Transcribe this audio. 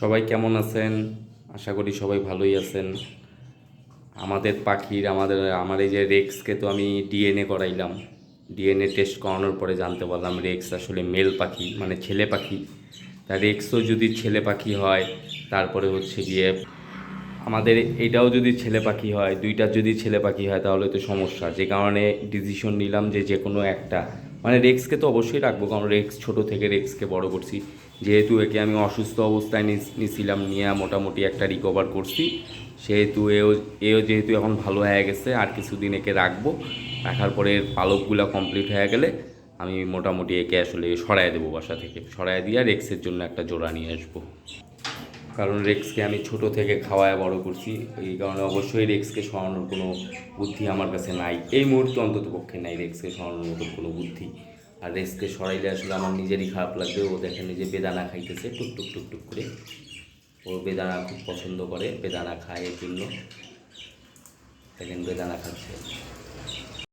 সবাই কেমন আছেন? আশা করি সবাই ভালোই আছেন। আমাদের পাখির, আমাদের, আমার এই যে রেক্সকে তো আমি ডিএনএ করাইলাম। ডিএনএ টেস্ট করানোর পরে জানতে পারলাম রেক্স আসলে মেল পাখি মানে ছেলে পাখি। তা রেক্সও যদি ছেলে পাখি হয়, তারপরে হচ্ছে গিয়ে আমাদের এটাও যদি ছেলে পাখি হয় দুইটা যদি ছেলে পাখি হয়, তাহলে তো সমস্যা। যে কারণে ডিসিশন নিলাম যে যে কোনো একটা মানে রেক্সকে তো অবশ্যই রাখব, কারণ রেক্স ছোট থেকে রেক্সকে বড় করছি। যেহেতু একে আমি অসুস্থ অবস্থায় নিছিলাম, নিয়ে মোটামুটি একটা রিকভার করছি, সেহেতু এও এও যেহেতু এখন ভালো হয়ে গেছে, আর কিছুদিন একে রাখব। রাখার পরে এর পালকগুলো কমপ্লিট হয়ে গেলে আমি মোটামুটি একে আসলে সরাই দেবো বাসা থেকে। সরাই দিয়ে রেক্সের জন্য একটা জোড়া নিয়ে আসব। কারণ রেক্সকে আমি ছোট থেকে খাওয়ায় বড় করছি, এই কারণে অবশ্যই রেক্সকে সরানোর কোনো বুদ্ধি আমার কাছে নাই। এই মুহূর্তে অন্তত পক্ষে নাই রেক্সকে সরানোর মতো কোনো বুদ্ধি। আর রেক্সকে সরাইলে আসলে আমার নিজেরই খারাপ লাগবে, ও দেখেন যে বেদানা খাইতেছে, টুক টুক টুক টুক করে। ও বেদানা খুব পছন্দ করে, বেদানা খায় এর জন্য। দেখেন বেদানা খাচ্ছে।